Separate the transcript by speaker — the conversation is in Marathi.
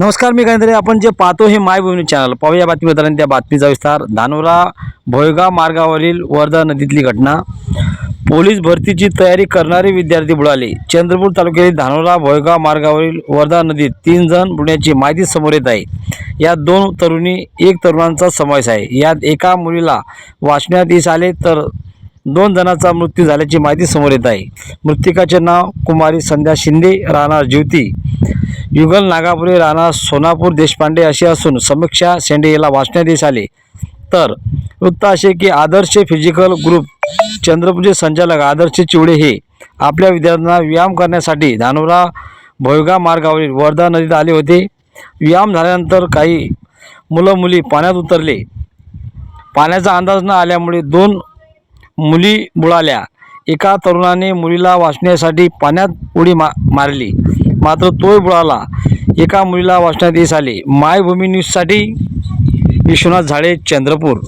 Speaker 1: नमस्कार मी काहीतरी आपण जे पाहतो हे मायभूमी चॅनल पाहूया बातमीदारांनी त्या बातमीचा विस्तार. धानोरा भोयगाव मार्गावरील वर्धा नदीतली घटना. पोलीस भरतीची तयारी करणारे विद्यार्थी बुडाले. चंद्रपूर तालुक्यातील धानोरा भोयगाव मार्गावरील वर्धा नदीत तीन जण बुडण्याची माहिती समोर येत आहे. यात दोन तरुणी एक तरुणांचा समावेश आहे. यात एका मुलीला वाचण्यात यश आले तर दोन जणांचा मृत्यू झाल्याची माहिती समोर येत आहे. मृतिकाचे नाव कुमारी संध्या शिंदे राहणार ज्योती. युगल नागापुरे राणा सोनापूर देशपांडे असे असून समीक्षा शेंडे याला वाचण्यात येत आले. तर वृत्त असे की आदर्श फिजिकल ग्रुप चंद्रपूरचे संचालक आदर्श चिवडे हे आपल्या विद्यार्थ्यांना व्यायाम करण्यासाठी धानोरा भोयगा मार्गावरील वर्धा नदीत आले होते. व्यायाम झाल्यानंतर काही मुलं मुली पाण्यात उतरले. पाण्याचा अंदाज न आल्यामुळे दोन मुली बुडाल्या. एका तरुणाने मुलीला वाचण्यासाठी पाण्यात उडी मा मारली. मात्र तोही बुडाला. एका मुलीला वाचण्यात यश आले. मायभूमी न्यूजसाठी विश्वनाथ झाडे चंद्रपूर.